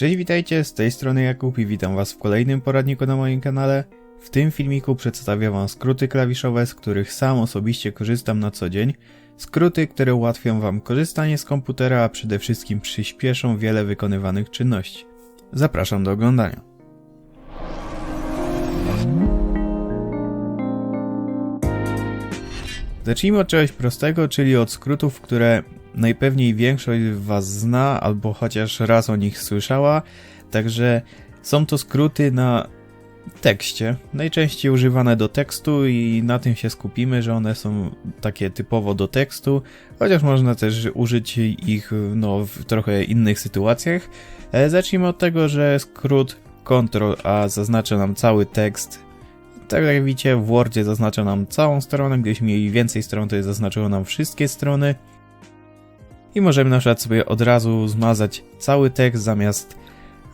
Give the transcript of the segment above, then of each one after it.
Cześć, witajcie, z tej strony Jakub i witam was w kolejnym poradniku na moim kanale. W tym filmiku przedstawię wam skróty klawiszowe, z których sam osobiście korzystam na co dzień. Skróty, które ułatwią wam korzystanie z komputera, a przede wszystkim przyspieszą wiele wykonywanych czynności. Zapraszam do oglądania. Zacznijmy od czegoś prostego, czyli od skrótów, które najpewniej większość Was zna albo chociaż raz o nich słyszała. Także są to skróty na tekście, najczęściej używane do tekstu i na tym się skupimy, że one są takie typowo do tekstu, chociaż można też użyć ich no, w trochę innych sytuacjach. E, zacznijmy od tego, że skrót Ctrl-A zaznacza nam cały tekst tak jak widzicie, w Wordzie zaznacza nam całą stronę, gdybyśmy mieli więcej stron, to zaznaczyło nam wszystkie strony. I możemy na przykład sobie od razu zmazać cały tekst zamiast,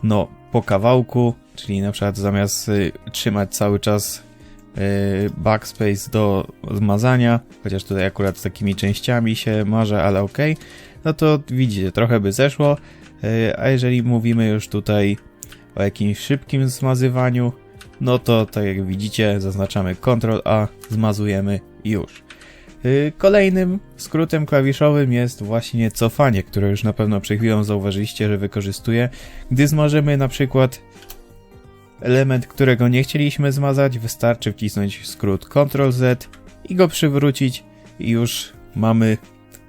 no, po kawałku, czyli na przykład zamiast y, trzymać cały czas y, backspace do zmazania, chociaż tutaj akurat z takimi częściami się marzę, ale ok, no to widzicie, trochę by zeszło, y, a jeżeli mówimy już tutaj o jakimś szybkim zmazywaniu, no to tak jak widzicie zaznaczamy Ctrl A, zmazujemy już. Y, kolejnym skrótem klawiszowym jest właśnie cofanie, które już na pewno przed chwilą zauważyliście, że wykorzystuję. Gdy zmarzemy na przykład element, którego nie chcieliśmy zmazać, wystarczy wcisnąć skrót Ctrl Z i go przywrócić i już mamy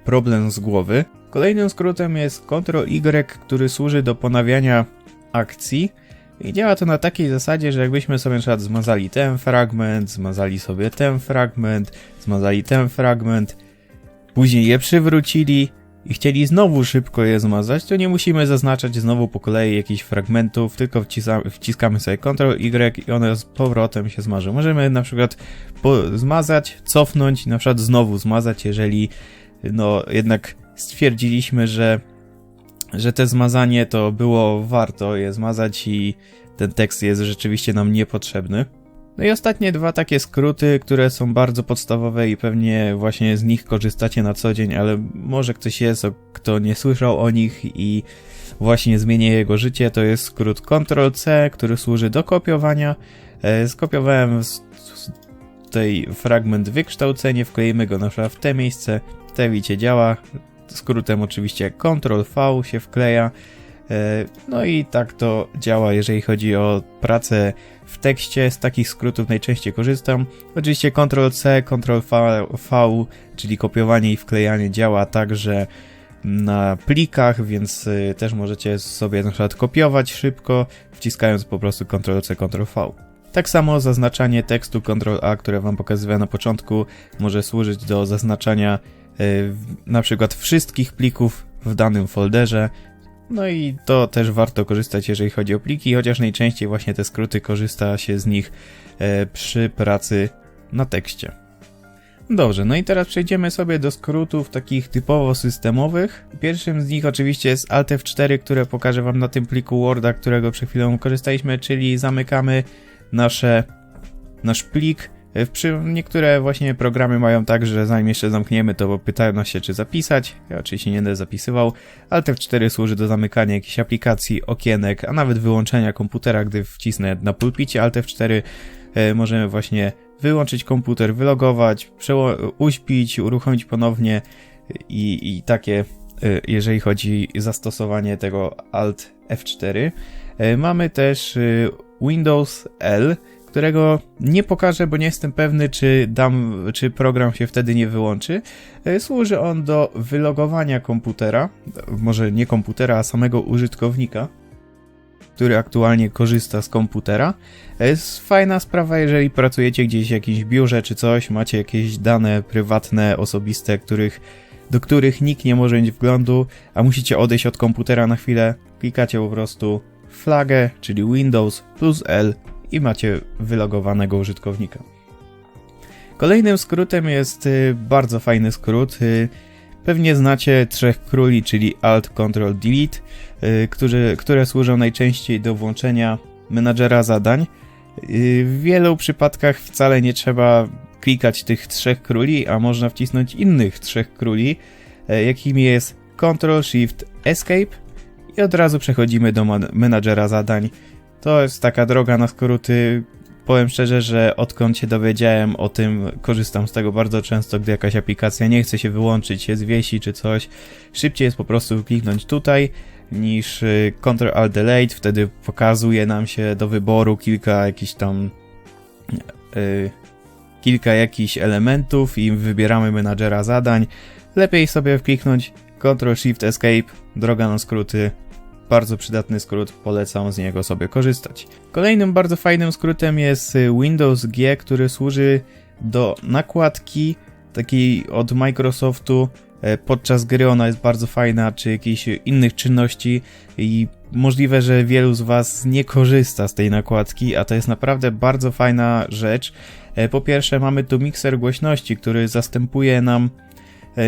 problem z głowy. Kolejnym skrótem jest Ctrl Y, który służy do ponawiania akcji i działa to na takiej zasadzie, że jakbyśmy sobie na przykład zmazali ten fragment, zmazali sobie ten fragment, zmazali ten fragment, później je przywrócili i chcieli znowu szybko je zmazać, to nie musimy zaznaczać znowu po kolei jakichś fragmentów, tylko wciskamy sobie Ctrl Y i one z powrotem się zmarzą. Możemy na przykład zmazać, cofnąć na przykład znowu zmazać, jeżeli no jednak stwierdziliśmy, że że te zmazanie to było warto je zmazać i ten tekst jest rzeczywiście nam niepotrzebny. No i ostatnie dwa takie skróty, które są bardzo podstawowe i pewnie właśnie z nich korzystacie na co dzień, ale może ktoś jest, kto nie słyszał o nich i właśnie zmieni jego życie, to jest skrót Ctrl-C, który służy do kopiowania. E, skopiowałem tutaj fragment wykształcenie, wkleimy go na przykład w te miejsce, te widzicie działa, skrótem oczywiście Ctrl-V się wkleja. E, no i tak to działa, jeżeli chodzi o pracę w tekście. Z takich skrótów najczęściej korzystam. Oczywiście Ctrl-C, Ctrl-V, czyli kopiowanie i wklejanie działa także na plikach, więc e, też możecie sobie na przykład kopiować szybko, wciskając po prostu Ctrl-C, Ctrl-V. Tak samo zaznaczanie tekstu Ctrl-A, które Wam pokazywałem na początku, może służyć do zaznaczania Y, na przykład wszystkich plików w danym folderze. No i to też warto korzystać, jeżeli chodzi o pliki, chociaż najczęściej właśnie te skróty korzysta się z nich e, przy pracy na tekście. Dobrze, no i teraz przejdziemy sobie do skrótów takich typowo systemowych. Pierwszym z nich oczywiście jest Alt F4, które pokażę Wam na tym pliku Worda, którego przed chwilą korzystaliśmy, czyli zamykamy nasze, nasz plik niektóre właśnie programy mają tak, że zanim jeszcze zamkniemy, to pytają się, czy zapisać. Ja oczywiście nie będę zapisywał. Alt F4 służy do zamykania jakichś aplikacji, okienek, a nawet wyłączenia komputera, gdy wcisnę na pulpicie Alt F4. E, możemy właśnie wyłączyć komputer, wylogować, uśpić, uruchomić ponownie i, i takie, e, jeżeli chodzi zastosowanie tego Alt F4. E, mamy też e, Windows L, którego nie pokażę, bo nie jestem pewny, czy, dam, czy program się wtedy nie wyłączy. E, służy on do wylogowania komputera, może nie komputera, a samego użytkownika, który aktualnie korzysta z komputera. Jest fajna sprawa, jeżeli pracujecie gdzieś w jakimś biurze czy coś, macie jakieś dane prywatne, osobiste, których, do których nikt nie może mieć wglądu, a musicie odejść od komputera na chwilę, klikacie po prostu flagę, czyli Windows plus L i macie wylogowanego użytkownika. Kolejnym skrótem jest y, bardzo fajny skrót. Y, pewnie znacie trzech króli, czyli Alt, Ctrl, Delete, y, którzy, które służą najczęściej do włączenia menadżera zadań. W wielu przypadkach wcale nie trzeba klikać tych trzech króli, a można wcisnąć innych trzech króli, jakimi jest Ctrl, Shift, Escape i od razu przechodzimy do menadżera zadań. To jest taka droga na skróty. Powiem szczerze, że odkąd się dowiedziałem o tym, korzystam z tego bardzo często, gdy jakaś aplikacja nie chce się wyłączyć, się zwiesi czy coś. Szybciej jest po prostu kliknąć tutaj niż y, Ctrl Alt Delete, wtedy pokazuje nam się do wyboru kilka jakichś tam yy, kilka jakichś elementów i wybieramy menadżera zadań. Lepiej sobie kliknąć Ctrl Shift Escape, droga na skróty. Bardzo przydatny skrót, polecam z niego sobie korzystać. Kolejnym bardzo fajnym skrótem jest Windows G, który służy do nakładki takiej od Microsoftu. E, podczas gry ona jest bardzo fajna, czy jakichś innych czynności i możliwe, że wielu z Was nie korzysta z tej nakładki, a to jest naprawdę bardzo fajna rzecz. E, po pierwsze mamy tu mikser głośności, który zastępuje nam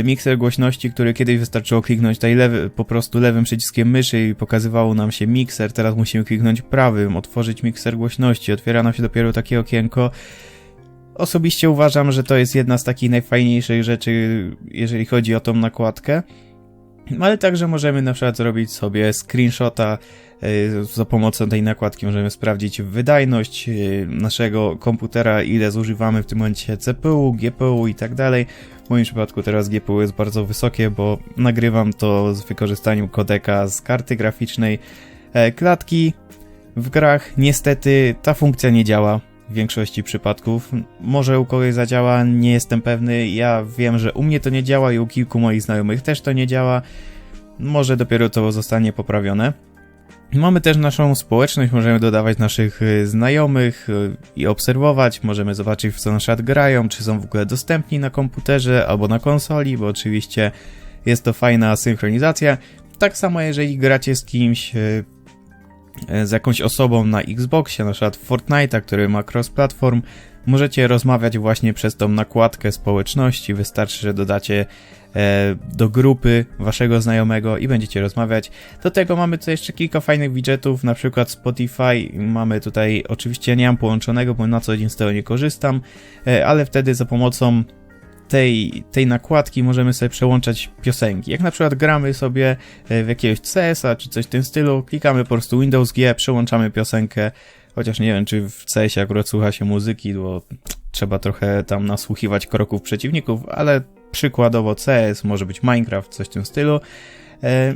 mikser głośności, który kiedyś wystarczyło kliknąć tutaj lewy, po prostu lewym przyciskiem myszy i pokazywało nam się mikser, teraz musimy kliknąć prawym, otworzyć mikser głośności, otwiera nam się dopiero takie okienko. Osobiście uważam, że to jest jedna z takich najfajniejszych rzeczy, jeżeli chodzi o tą nakładkę. Ale także możemy na przykład zrobić sobie screenshota e, za pomocą tej nakładki możemy sprawdzić wydajność e, naszego komputera, ile zużywamy w tym momencie CPU, GPU i tak dalej. W moim przypadku teraz GPU jest bardzo wysokie, bo nagrywam to z wykorzystaniem kodeka z karty graficznej. E, klatki w grach niestety ta funkcja nie działa w większości przypadków. Może u kogoś zadziała, nie jestem pewny. Ja wiem, że u mnie to nie działa i u kilku moich znajomych też to nie działa. Może dopiero to zostanie poprawione. Mamy też naszą społeczność, możemy dodawać naszych y, znajomych y, i obserwować, możemy zobaczyć w co na przykład grają, czy są w ogóle dostępni na komputerze albo na konsoli, bo oczywiście jest to fajna synchronizacja. Tak samo jeżeli gracie z kimś, y, z jakąś osobą na Xboxie, na przykład Fortnite'a, który ma cross-platform, możecie rozmawiać właśnie przez tą nakładkę społeczności, wystarczy, że dodacie E, do grupy waszego znajomego i będziecie rozmawiać. Do tego mamy tutaj jeszcze kilka fajnych widgetów, na przykład Spotify. Mamy tutaj, oczywiście nie mam połączonego, bo na co dzień z tego nie korzystam, e, ale wtedy za pomocą tej, tej nakładki możemy sobie przełączać piosenki. Jak na przykład gramy sobie e, w jakiegoś CS-a czy coś w tym stylu, klikamy po prostu Windows G, przełączamy piosenkę, chociaż nie wiem, czy w CS-ie akurat słucha się muzyki, bo trzeba trochę tam nasłuchiwać kroków przeciwników, ale przykładowo CS, może być Minecraft, coś w tym stylu. E,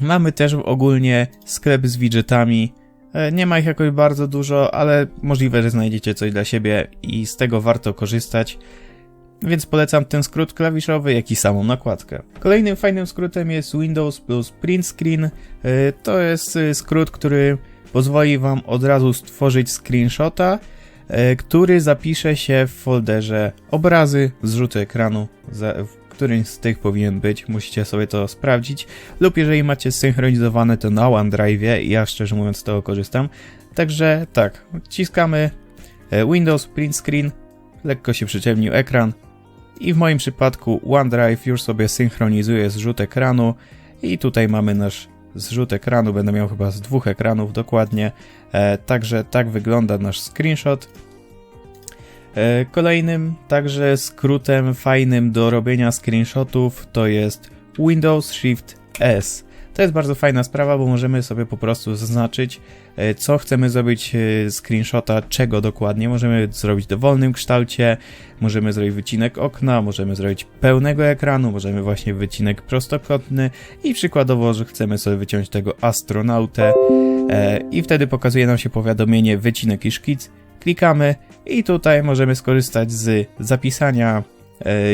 mamy też ogólnie sklep z widgetami. E, nie ma ich jakoś bardzo dużo, ale możliwe, że znajdziecie coś dla siebie i z tego warto korzystać. Więc polecam ten skrót klawiszowy, jak i samą nakładkę. Kolejnym fajnym skrótem jest Windows plus Print Screen. E, to jest skrót, który pozwoli Wam od razu stworzyć screenshota E, który zapisze się w folderze obrazy, zrzuty ekranu, w którymś z tych powinien być, musicie sobie to sprawdzić, lub jeżeli macie synchronizowane to na OneDrive, ja szczerze mówiąc z tego korzystam, także tak, wciskamy e, Windows Print Screen, lekko się przyciemnił ekran i w moim przypadku OneDrive już sobie synchronizuje zrzut ekranu i tutaj mamy nasz zrzut ekranu, będę miał chyba z dwóch ekranów dokładnie, e, także tak wygląda nasz screenshot. E, kolejnym także skrótem fajnym do robienia screenshotów to jest Windows Shift S. To jest bardzo fajna sprawa, bo możemy sobie po prostu zaznaczyć, e, co chcemy zrobić e, screenshota, czego dokładnie. Możemy zrobić w dowolnym kształcie, możemy zrobić wycinek okna, możemy zrobić pełnego ekranu, możemy właśnie wycinek prostokątny i przykładowo, że chcemy sobie wyciąć tego astronautę i wtedy pokazuje nam się powiadomienie wycinek i szkic. Klikamy i tutaj możemy skorzystać z zapisania e,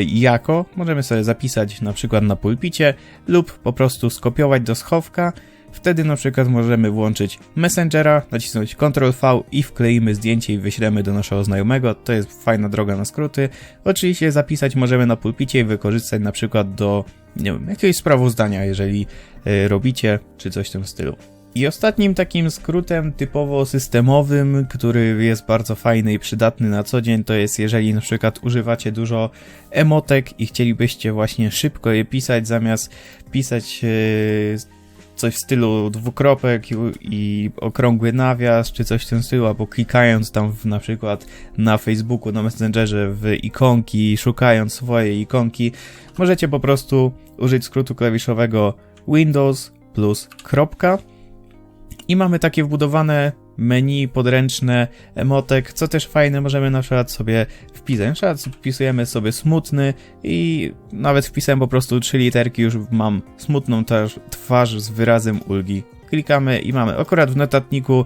jako. Możemy sobie zapisać na przykład na pulpicie lub po prostu skopiować do schowka. Wtedy na przykład możemy włączyć Messengera, nacisnąć Ctrl V i wkleimy zdjęcie i wyślemy do naszego znajomego. To jest fajna droga na skróty. Oczywiście zapisać możemy na pulpicie i wykorzystać na przykład do nie wiem, jakiegoś sprawozdania, jeżeli y, robicie, czy coś w tym stylu. I ostatnim takim skrótem typowo systemowym, który jest bardzo fajny i przydatny na co dzień, to jest jeżeli na przykład używacie dużo emotek i chcielibyście właśnie szybko je pisać, zamiast pisać e, coś w stylu dwukropek i, okrągły nawias, czy coś w tym stylu, albo klikając tam w, na przykład na Facebooku, na Messengerze w ikonki, szukając swojej ikonki, możecie po prostu użyć skrótu klawiszowego Windows plus kropka. I mamy takie wbudowane menu podręczne, emotek, co też fajne, możemy na przykład sobie wpisać. Na przykład wpisujemy sobie smutny i nawet wpisałem po prostu trzy literki, już mam smutną twarz, twarz z wyrazem ulgi. Klikamy i mamy. Akurat w notatniku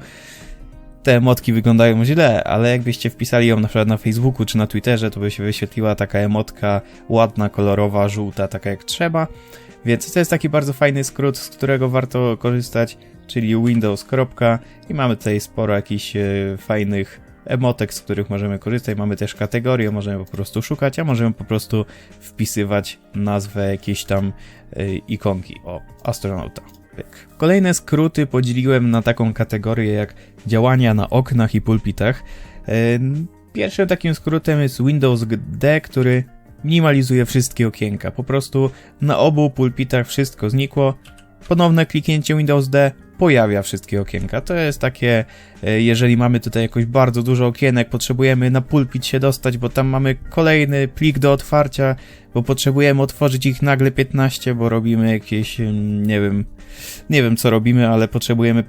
te emotki wyglądają źle, ale jakbyście wpisali ją na przykład na Facebooku czy na Twitterze, to by się wyświetliła taka emotka ładna, kolorowa, żółta, taka jak trzeba. Więc to jest taki bardzo fajny skrót, z którego warto korzystać, czyli Windows. i mamy tutaj sporo jakichś e, fajnych emotek, z których możemy korzystać. Mamy też kategorie, możemy po prostu szukać, a możemy po prostu wpisywać nazwę jakiejś tam e, ikonki. O, astronauta. Kolejne skróty podzieliłem na taką kategorię jak działania na oknach i pulpitach. E, pierwszym takim skrótem jest Windows D, który minimalizuje wszystkie okienka. Po prostu na obu pulpitach wszystko znikło. Ponowne kliknięcie Windows D pojawia wszystkie okienka. To jest takie, e, jeżeli mamy tutaj jakoś bardzo dużo okienek, potrzebujemy na pulpit się dostać, bo tam mamy kolejny plik do otwarcia, bo potrzebujemy otworzyć ich nagle 15, bo robimy jakieś, nie wiem, nie wiem co robimy, ale potrzebujemy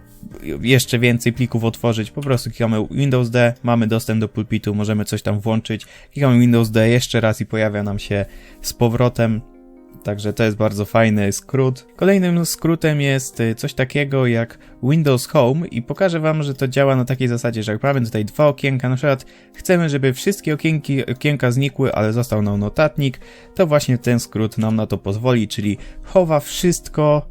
jeszcze więcej plików otworzyć. Po prostu klikamy Windows D, mamy dostęp do pulpitu, możemy coś tam włączyć. Klikamy Windows D jeszcze raz i pojawia nam się z powrotem Także to jest bardzo fajny skrót. Kolejnym skrótem jest y, coś takiego jak Windows Home i pokażę wam, że to działa na takiej zasadzie, że jak mamy tutaj dwa okienka, na przykład chcemy, żeby wszystkie okienki, okienka znikły, ale został nam notatnik, to właśnie ten skrót nam na to pozwoli, czyli chowa wszystko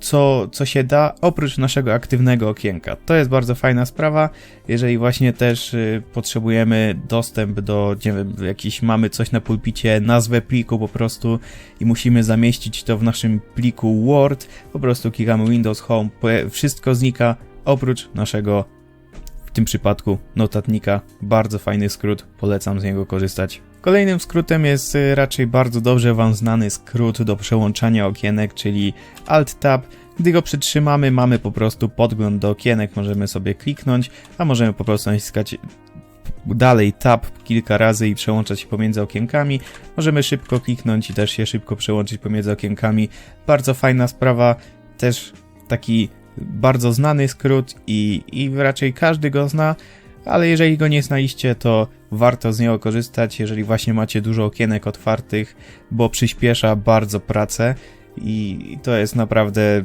co, co się da oprócz naszego aktywnego okienka. To jest bardzo fajna sprawa, jeżeli właśnie też y, potrzebujemy dostęp do, nie wiem, jakiś mamy coś na pulpicie, nazwę pliku po prostu i musimy zamieścić to w naszym pliku Word, po prostu klikamy Windows Home, wszystko znika oprócz naszego w tym przypadku notatnika. Bardzo fajny skrót, polecam z niego korzystać. Kolejnym skrótem jest y, raczej bardzo dobrze Wam znany skrót do przełączania okienek, czyli Alt-Tab. Gdy go przytrzymamy, mamy po prostu podgląd do okienek, możemy sobie kliknąć, a możemy po prostu naciskać dalej tab kilka razy i przełączać się pomiędzy okienkami. Możemy szybko kliknąć i też się szybko przełączyć pomiędzy okienkami. Bardzo fajna sprawa, też taki bardzo znany skrót i, i raczej każdy go zna ale jeżeli go nie znaliście, to warto z niego korzystać, jeżeli właśnie macie dużo okienek otwartych, bo przyspiesza bardzo pracę i to jest naprawdę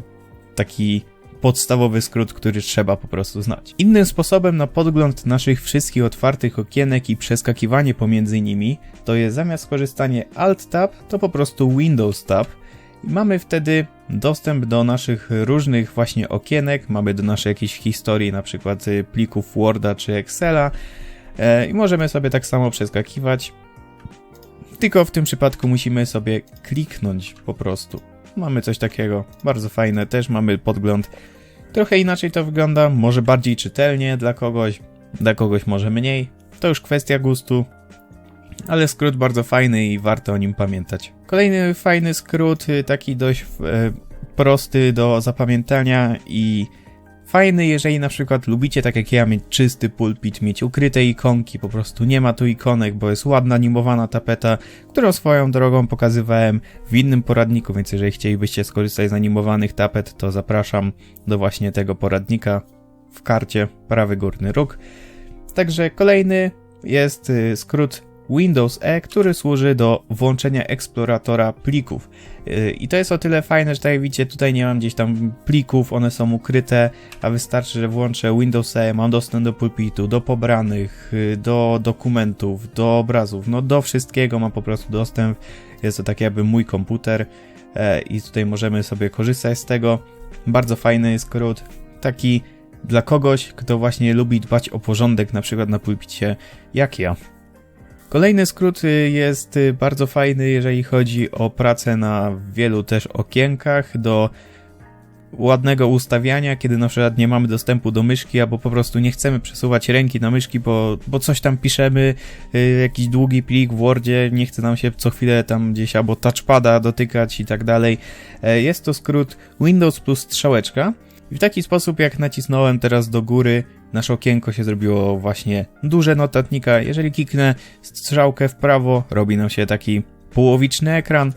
taki podstawowy skrót, który trzeba po prostu znać. Innym sposobem na podgląd naszych wszystkich otwartych okienek i przeskakiwanie pomiędzy nimi, to jest zamiast korzystanie Alt Tab, to po prostu Windows Tab, i mamy wtedy dostęp do naszych różnych właśnie okienek, mamy do naszej jakiejś historii, na przykład y, plików Worda czy Excela i możemy sobie tak samo przeskakiwać. Tylko w tym przypadku musimy sobie kliknąć po prostu. Mamy coś takiego, bardzo fajne, też mamy podgląd. Trochę inaczej to wygląda, może bardziej czytelnie dla kogoś, dla kogoś może mniej. To już kwestia gustu, ale skrót bardzo fajny i warto o nim pamiętać. Kolejny fajny skrót, y, taki dość e, prosty do zapamiętania i fajny, jeżeli na przykład lubicie, tak jak ja, mieć czysty pulpit, mieć ukryte ikonki, po prostu nie ma tu ikonek, bo jest ładna animowana tapeta, którą swoją drogą pokazywałem w innym poradniku, więc jeżeli chcielibyście skorzystać z animowanych tapet, to zapraszam do właśnie tego poradnika w karcie prawy górny róg. Także kolejny jest y, skrót Windows E, który służy do włączenia eksploratora plików. Y, I to jest o tyle fajne, że tak jak widzicie, tutaj nie mam gdzieś tam plików, one są ukryte, a wystarczy, że włączę Windows E, mam dostęp do pulpitu, do pobranych, y, do dokumentów, do obrazów, no do wszystkiego mam po prostu dostęp. Jest to tak jakby mój komputer e, i tutaj możemy sobie korzystać z tego. Bardzo fajny skrót, taki dla kogoś, kto właśnie lubi dbać o porządek, na przykład na pulpicie, jak ja. Kolejny skrót y, jest y, bardzo fajny, jeżeli chodzi o pracę na wielu też okienkach do ładnego ustawiania, kiedy na przykład nie mamy dostępu do myszki, albo po prostu nie chcemy przesuwać ręki na myszki, bo, bo coś tam piszemy, y, jakiś długi plik w Wordzie, nie chce nam się co chwilę tam gdzieś albo touchpada dotykać i tak dalej. E, jest to skrót Windows plus strzałeczka. I w taki sposób, jak nacisnąłem teraz do góry, nasze okienko się zrobiło właśnie duże notatnika. Jeżeli kliknę strzałkę w prawo, robi nam się taki połowiczny ekran.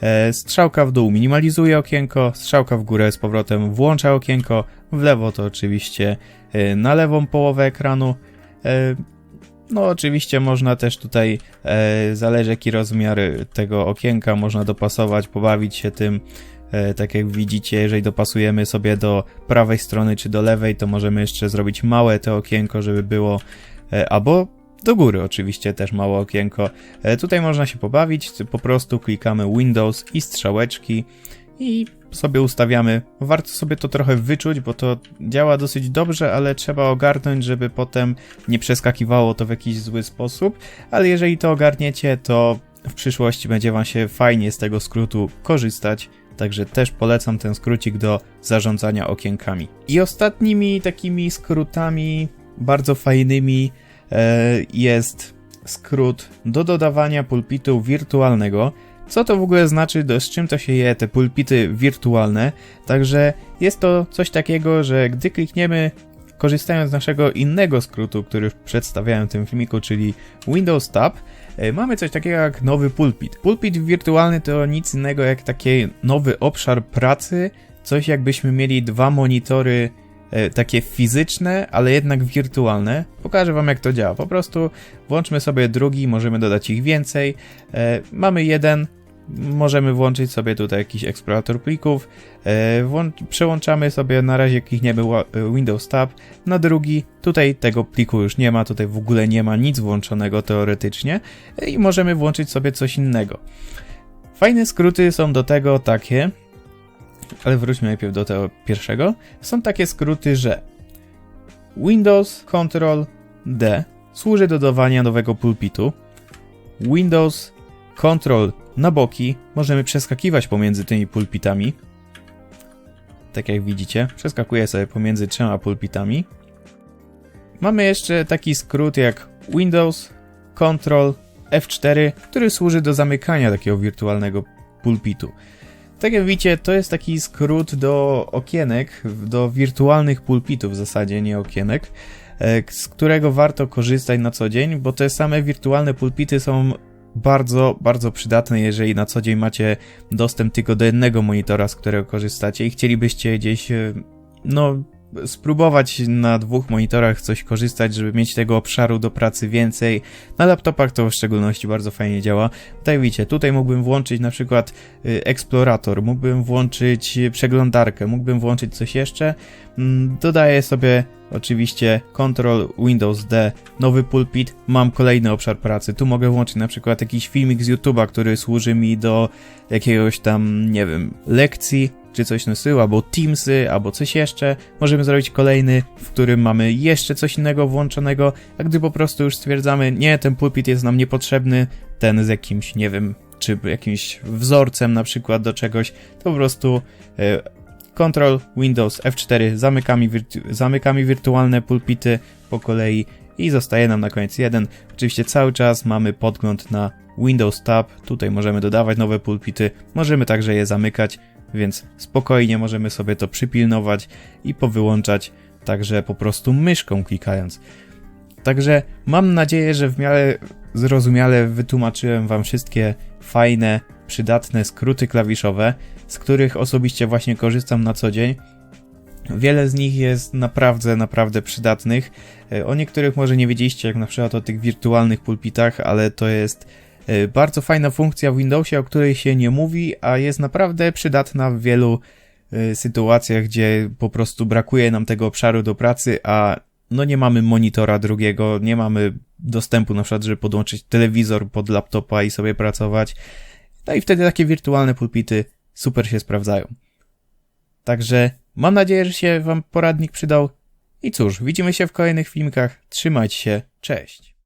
E, strzałka w dół minimalizuje okienko, strzałka w górę z powrotem włącza okienko, w lewo to oczywiście e, na lewą połowę ekranu. E, no, oczywiście można też tutaj, e, zależy jaki rozmiar tego okienka, można dopasować, pobawić się tym. E, tak jak widzicie, jeżeli dopasujemy sobie do prawej strony czy do lewej, to możemy jeszcze zrobić małe to okienko, żeby było, e, albo do góry oczywiście też małe okienko. E, tutaj można się pobawić, po prostu klikamy Windows i strzałeczki i sobie ustawiamy. Warto sobie to trochę wyczuć, bo to działa dosyć dobrze, ale trzeba ogarnąć, żeby potem nie przeskakiwało to w jakiś zły sposób. Ale jeżeli to ogarniecie, to w przyszłości będzie Wam się fajnie z tego skrótu korzystać. Także też polecam ten skrócik do zarządzania okienkami. I ostatnimi takimi skrótami bardzo fajnymi e, jest skrót do dodawania pulpitu wirtualnego. Co to w ogóle znaczy, do, z czym to się je te pulpity wirtualne? Także jest to coś takiego, że gdy klikniemy korzystając z naszego innego skrótu, który już przedstawiałem w tym filmiku, czyli Windows Tab, e, mamy coś takiego jak nowy pulpit. Pulpit wirtualny to nic innego jak taki nowy obszar pracy, coś jakbyśmy mieli dwa monitory e, takie fizyczne, ale jednak wirtualne. Pokażę wam jak to działa. Po prostu włączmy sobie drugi, możemy dodać ich więcej. E, mamy jeden, możemy włączyć sobie tutaj jakiś eksplorator plików, e, przełączamy sobie na razie klikniemy e, Windows Tab na drugi, tutaj tego pliku już nie ma, tutaj w ogóle nie ma nic włączonego teoretycznie e, i możemy włączyć sobie coś innego. Fajne skróty są do tego takie, ale wróćmy najpierw do tego pierwszego. Są takie skróty, że Windows Ctrl D służy do dodawania nowego pulpitu. Windows Ctrl na boki możemy przeskakiwać pomiędzy tymi pulpitami. Tak jak widzicie, przeskakuję sobie pomiędzy trzema pulpitami. Mamy jeszcze taki skrót jak Windows Ctrl F4, który służy do zamykania takiego wirtualnego pulpitu. Tak jak widzicie, to jest taki skrót do okienek, do wirtualnych pulpitów w zasadzie, nie okienek, e, z którego warto korzystać na co dzień, bo te same wirtualne pulpity są bardzo, bardzo przydatne, jeżeli na co dzień macie dostęp tylko do jednego monitora, z którego korzystacie i chcielibyście gdzieś, e, no, spróbować na dwóch monitorach coś korzystać, żeby mieć tego obszaru do pracy więcej. Na laptopach to w szczególności bardzo fajnie działa. Tutaj widzicie, tutaj mógłbym włączyć na przykład y, eksplorator, mógłbym włączyć przeglądarkę, mógłbym włączyć coś jeszcze. Mm, dodaję sobie oczywiście Ctrl Windows D, nowy pulpit, mam kolejny obszar pracy. Tu mogę włączyć na przykład jakiś filmik z YouTube'a, który służy mi do jakiegoś tam, nie wiem, lekcji, czy coś nasyła, albo Teamsy, albo coś jeszcze. Możemy zrobić kolejny, w którym mamy jeszcze coś innego włączonego, a gdy po prostu już stwierdzamy, nie, ten pulpit jest nam niepotrzebny, ten z jakimś, nie wiem, czy jakimś wzorcem na przykład do czegoś, to po prostu y, Ctrl, Windows, F4, zamykamy, wirtu zamykamy wirtualne pulpity po kolei i zostaje nam na koniec jeden. Oczywiście cały czas mamy podgląd na Windows Tab, tutaj możemy dodawać nowe pulpity, możemy także je zamykać, więc spokojnie możemy sobie to przypilnować i powyłączać także po prostu myszką klikając. Także mam nadzieję, że w miarę zrozumiale wytłumaczyłem Wam wszystkie fajne, przydatne skróty klawiszowe, z których osobiście właśnie korzystam na co dzień. Wiele z nich jest naprawdę, naprawdę przydatnych. E, o niektórych może nie wiedzieliście, jak na przykład o tych wirtualnych pulpitach, ale to jest bardzo fajna funkcja w Windowsie, o której się nie mówi, a jest naprawdę przydatna w wielu e, sytuacjach, gdzie po prostu brakuje nam tego obszaru do pracy, a no nie mamy monitora drugiego, nie mamy dostępu na przykład, żeby podłączyć telewizor pod laptopa i sobie pracować. No i wtedy takie wirtualne pulpity super się sprawdzają. Także mam nadzieję, że się Wam poradnik przydał. I cóż, widzimy się w kolejnych filmikach. Trzymajcie się, cześć!